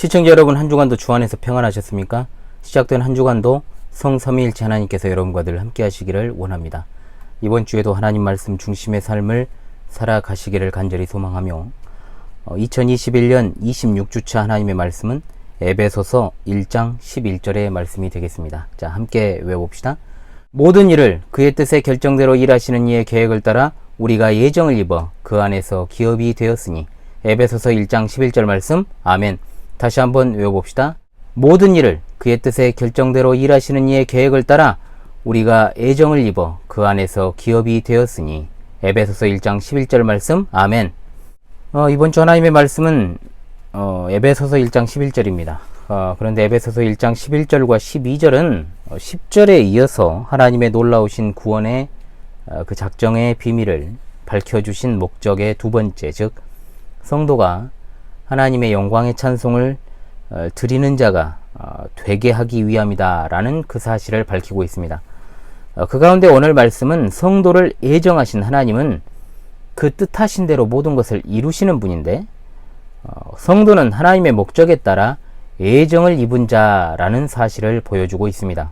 시청자 여러분 한 주간도 주 안에서 평안하셨습니까? 시작된 한 주간도 성삼위일체 하나님께서 여러분과 늘 함께 하시기를 원합니다. 이번 주에도 하나님 말씀 중심의 삶을 살아가시기를 간절히 소망하며 어, 2021년 26주차 하나님의 말씀은 에베소서 1장 11절의 말씀이 되겠습니다. 자, 함께 외워봅시다. 모든 일을 그의 뜻의 결정대로 일하시는 이의 계획을 따라 우리가 예정을 입어 그 안에서 기업이 되었으니 에베소서 1장 11절 말씀 아멘. 다시 한번 외워봅시다. 모든 일을 그의 뜻의 결정대로 일하시는 이의 계획을 따라 우리가 애정을 입어 그 안에서 기업이 되었으니 에베소서 1장 11절 말씀 아멘. 어, 이번 주 하나님의 말씀은 어, 에베소서 1장 11절입니다. 어, 그런데 에베소서 1장 11절과 12절은 어, 10절에 이어서 하나님의 놀라우신 구원의 어, 그 작정의 비밀을 밝혀주신 목적의 두 번째, 즉 성도가 하나님의 영광의 찬송을 어, 드리는 자가 어, 되게 하기 위함이다라는 그 사실을 밝히고 있습니다. 어, 그 가운데 오늘 말씀은 성도를 예정하신 하나님은 그 뜻하신 대로 모든 것을 이루시는 분인데 어, 성도는 하나님의 목적에 따라 예정을 입은 자라는 사실을 보여주고 있습니다.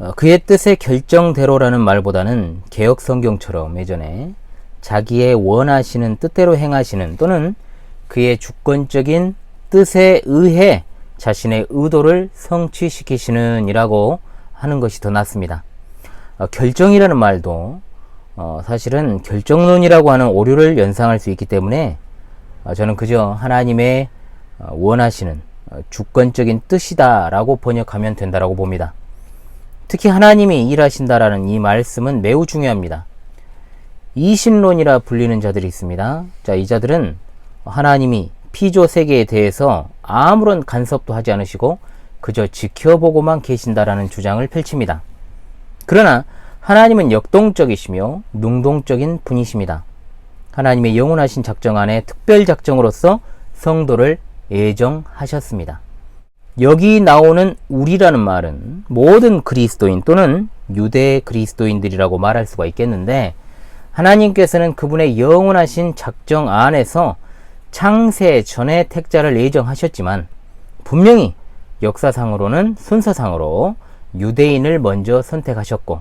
어, 그의 뜻의 결정대로라는 말보다는 개혁 성경처럼 예전에 자기의 원하시는 뜻대로 행하시는 또는 그의 주권적인 뜻에 의해 자신의 의도를 성취시키시는 이라고 하는 것이 더 낫습니다. 어, 결정이라는 말도 어, 사실은 결정론이라고 하는 오류를 연상할 수 있기 때문에 어, 저는 그저 하나님의 어, 원하시는 어, 주권적인 뜻이다라고 번역하면 된다라고 봅니다. 특히 하나님이 일하신다라는 이 말씀은 매우 중요합니다. 이신론이라 불리는 자들이 있습니다. 자, 이 자들은 하나님이 피조 세계에 대해서 아무런 간섭도 하지 않으시고 그저 지켜보고만 계신다라는 주장을 펼칩니다. 그러나 하나님은 역동적이시며 능동적인 분이십니다. 하나님의 영원하신 작정 안에 특별 작정으로서 성도를 예정하셨습니다. 여기 나오는 우리라는 말은 모든 그리스도인 또는 유대 그리스도인들이라고 말할 수가 있겠는데 하나님께서는 그분의 영원하신 작정 안에서 창세 전에 택자를 예정하셨지만 분명히 역사상으로는 순서상으로 유대인을 먼저 선택하셨고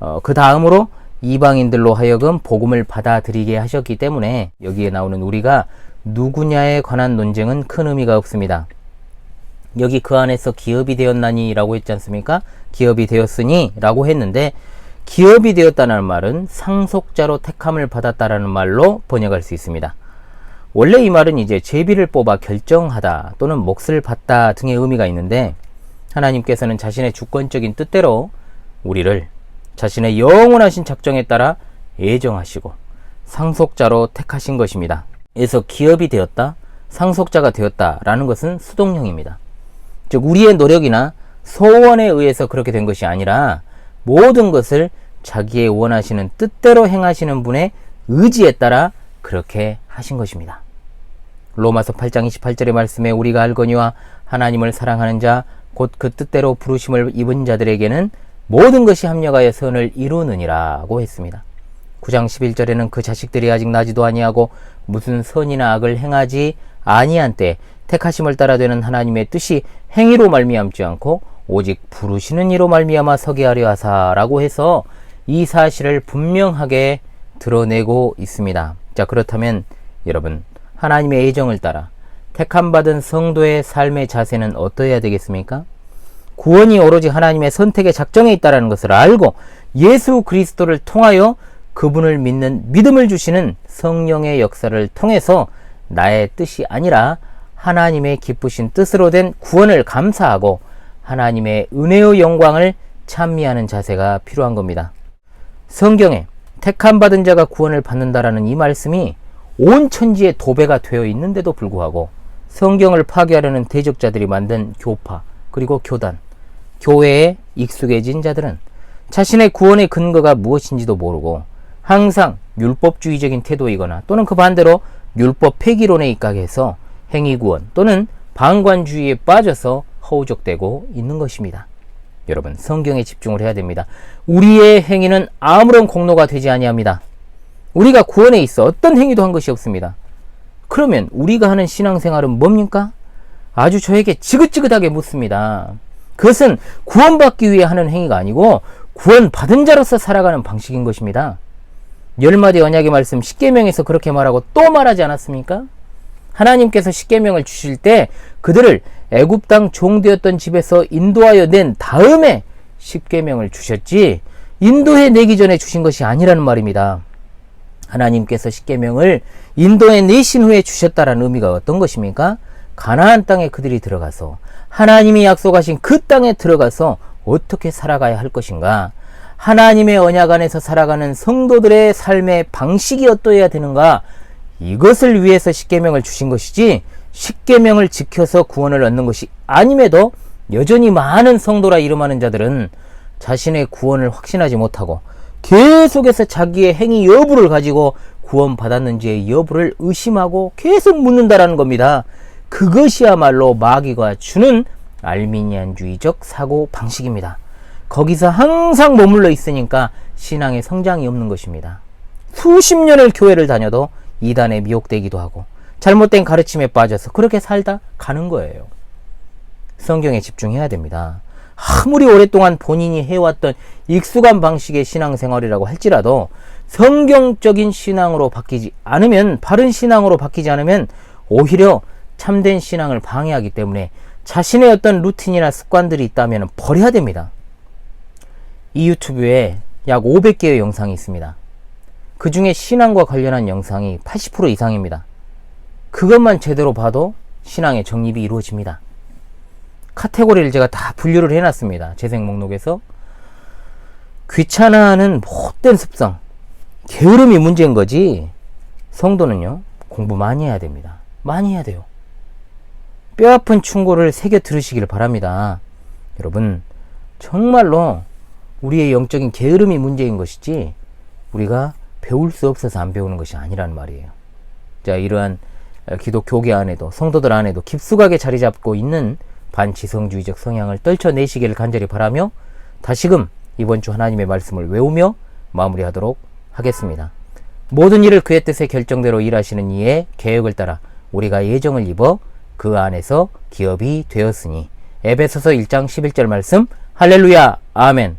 어, 그 다음으로 이방인들로 하여금 복음을 받아들이게 하셨기 때문에 여기에 나오는 우리가 누구냐에 관한 논쟁은 큰 의미가 없습니다. 여기 그 안에서 기업이 되었나니 라고 했지 않습니까? 기업이 되었으니 라고 했는데 기업이 되었다는 말은 상속자로 택함을 받았다라는 말로 번역할 수 있습니다. 원래 이 말은 이제 제비를 뽑아 결정하다 또는 몫을 받다 등의 의미가 있는데 하나님께서는 자신의 주권적인 뜻대로 우리를 자신의 영원하신 작정에 따라 예정하시고 상속자로 택하신 것입니다. 그래서 기업이 되었다, 상속자가 되었다라는 것은 수동형입니다. 즉 우리의 노력이나 소원에 의해서 그렇게 된 것이 아니라 모든 것을 자기의 원하시는 뜻대로 행하시는 분의 의지에 따라 그렇게 하신 것입니다. 로마서 8장 28절의 말씀에 우리가 알거니와 하나님을 사랑하는 자 곧 그 뜻대로 부르심을 입은 자들에게는 모든 것이 합력하여 선을 이루느니라고 했습니다. 9장 11절에는 그 자식들이 아직 나지도 아니하고 무슨 선이나 악을 행하지 아니한 때 택하심을 따라 되는 하나님의 뜻이 행위로 말미암지 않고 오직 부르시는 이로 말미암아 서게 하려 하사라고 해서 이 사실을 분명하게 드러내고 있습니다. 자 그렇다면 여러분 하나님의 예정을 따라 택함 받은 성도의 삶의 자세는 어떠해야 되겠습니까? 구원이 오로지 하나님의 선택의 작정에 있다라는 것을 알고 예수 그리스도를 통하여 그분을 믿는 믿음을 주시는 성령의 역사를 통해서 나의 뜻이 아니라 하나님의 기쁘신 뜻으로 된 구원을 감사하고 하나님의 은혜의 영광을 찬미하는 자세가 필요한 겁니다. 성경에 택함 받은 자가 구원을 받는다라는 이 말씀이 온 천지에 도배가 되어 있는데도 불구하고 성경을 파괴하려는 대적자들이 만든 교파 그리고 교단 교회에 익숙해진 자들은 자신의 구원의 근거가 무엇인지도 모르고 항상 율법주의적인 태도이거나 또는 그 반대로 율법 폐기론에 입각해서 행위구원 또는 방관주의에 빠져서 허우적대고 있는 것입니다. 여러분 성경에 집중을 해야 됩니다. 우리의 행위는 아무런 공로가 되지 아니합니다. 우리가 구원에 있어 어떤 행위도 한 것이 없습니다. 그러면 우리가 하는 신앙생활은 뭡니까? 아주 저에게 지긋지긋하게 묻습니다. 그것은 구원받기 위해 하는 행위가 아니고 구원받은 자로서 살아가는 방식인 것입니다. 열 마디 언약의 말씀 10계명에서 그렇게 말하고 또 말하지 않았습니까? 하나님께서 10계명을 주실 때 그들을 애굽 땅 종되었던 집에서 인도하여 낸 다음에 10계명을 주셨지 인도해 내기 전에 주신 것이 아니라는 말입니다. 하나님께서 10계명을 인도해 내신 후에 주셨다라는 의미가 어떤 것입니까? 가나안 땅에 그들이 들어가서 하나님이 약속하신 그 땅에 들어가서 어떻게 살아가야 할 것인가? 하나님의 언약 안에서 살아가는 성도들의 삶의 방식이 어떠해야 되는가? 이것을 위해서 십계명을 주신 것이지 십계명을 지켜서 구원을 얻는 것이 아님에도 여전히 많은 성도라 이름하는 자들은 자신의 구원을 확신하지 못하고 계속해서 자기의 행위 여부를 가지고 구원받았는지의 여부를 의심하고 계속 묻는다라는 겁니다. 그것이야말로 마귀가 주는 알미니안주의적 사고 방식입니다. 거기서 항상 머물러 있으니까 신앙의 성장이 없는 것입니다. 수십 년을 교회를 다녀도 이단에 미혹되기도 하고 잘못된 가르침에 빠져서 그렇게 살다 가는 거예요. 성경에 집중해야 됩니다. 아무리 오랫동안 본인이 해왔던 익숙한 방식의 신앙생활이라고 할지라도 성경적인 신앙으로 바뀌지 않으면 바른 신앙으로 바뀌지 않으면 오히려 참된 신앙을 방해하기 때문에 자신의 어떤 루틴이나 습관들이 있다면 버려야 됩니다. 이 유튜브에 약 500개의 영상이 있습니다. 그 중에 신앙과 관련한 영상이 80% 이상입니다. 그것만 제대로 봐도 신앙의 정립이 이루어집니다. 카테고리를 제가 다 분류를 해놨습니다. 재생 목록에서. 귀찮아하는 못된 습성, 게으름이 문제인 거지. 성도는요, 공부 많이 해야 됩니다. 많이 해야 돼요. 뼈 아픈 충고를 새겨 들으시길 바랍니다. 여러분, 정말로 우리의 영적인 게으름이 문제인 것이지, 우리가 배울 수 없어서 안 배우는 것이 아니라는 말이에요. 자, 이러한 기독 교계 안에도, 성도들 안에도 깊숙하게 자리 잡고 있는 반지성주의적 성향을 떨쳐내시기를 간절히 바라며, 다시금 이번 주 하나님의 말씀을 외우며 마무리하도록 하겠습니다. 모든 일을 그의 뜻의 결정대로 일하시는 이의 계획을 따라 우리가 예정을 입어 그 안에서 기업이 되었으니 에베소서 1장 11절 말씀 할렐루야 아멘